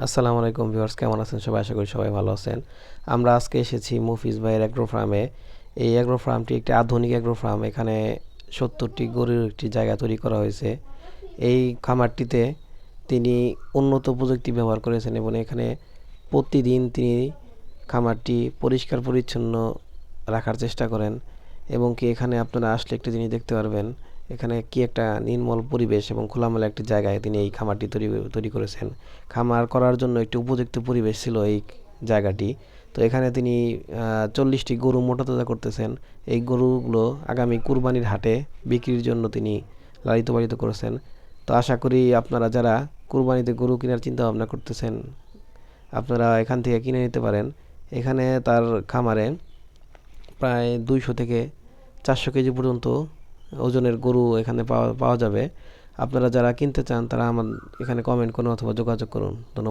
আসসালামু আলাইকুম ভিউয়ার্স, কেমন আছেন সবাই? আশা করি সবাই ভালো আছেন। আমরা আজকে এসেছি মুফিজ ভাইয়ের অ্যাগ্রো ফার্মে এই অ্যাগ্রো ফার্মটি একটি আধুনিক অ্যাগ্রো ফার্ম এখানে সত্তরটি গরুর একটি জায়গা তৈরি করা হয়েছে। এই খামারটিতে তিনি উন্নত প্রযুক্তি ব্যবহার করেছেন এবং এখানে প্রতিদিন তিনি খামারটি পরিষ্কার পরিচ্ছন্ন রাখার চেষ্টা করেন এবং কি এখানে আপনারা আসলে একটি জিনিস দেখতে পারবেন এখানে কি একটা নির্মল পরিবেশ এবং খোলামেলা একটি জায়গায় তিনি এই খামারটি তৈরি তৈরি করেছেন। খামার করার জন্য একটি উপযুক্ত পরিবেশ ছিল এই জায়গাটি। তো এখানে তিনি চল্লিশটি গরু মোটাতাজা করতেছেন। এই গরুগুলো আগামী কুরবানির হাটে বিক্রির জন্য তিনি লালিত পালিত করেছেন। তো আশা করি আপনারা যারা কুরবানিতে গরু কেনার চিন্তা ভাবনা করতেছেন, আপনারা এখান থেকে কিনে নিতে পারেন। এখানে তার খামারে প্রায় দুইশো থেকে চারশো কেজি পর্যন্ত ওজনের গরু এখানে পাওয়া পাওয়া যাবে। আপনারা যারা কিনতে চান, তারা আমার এখানে কমেন্ট করুন অথবা যোগাযোগ করুন। ধন্যবাদ।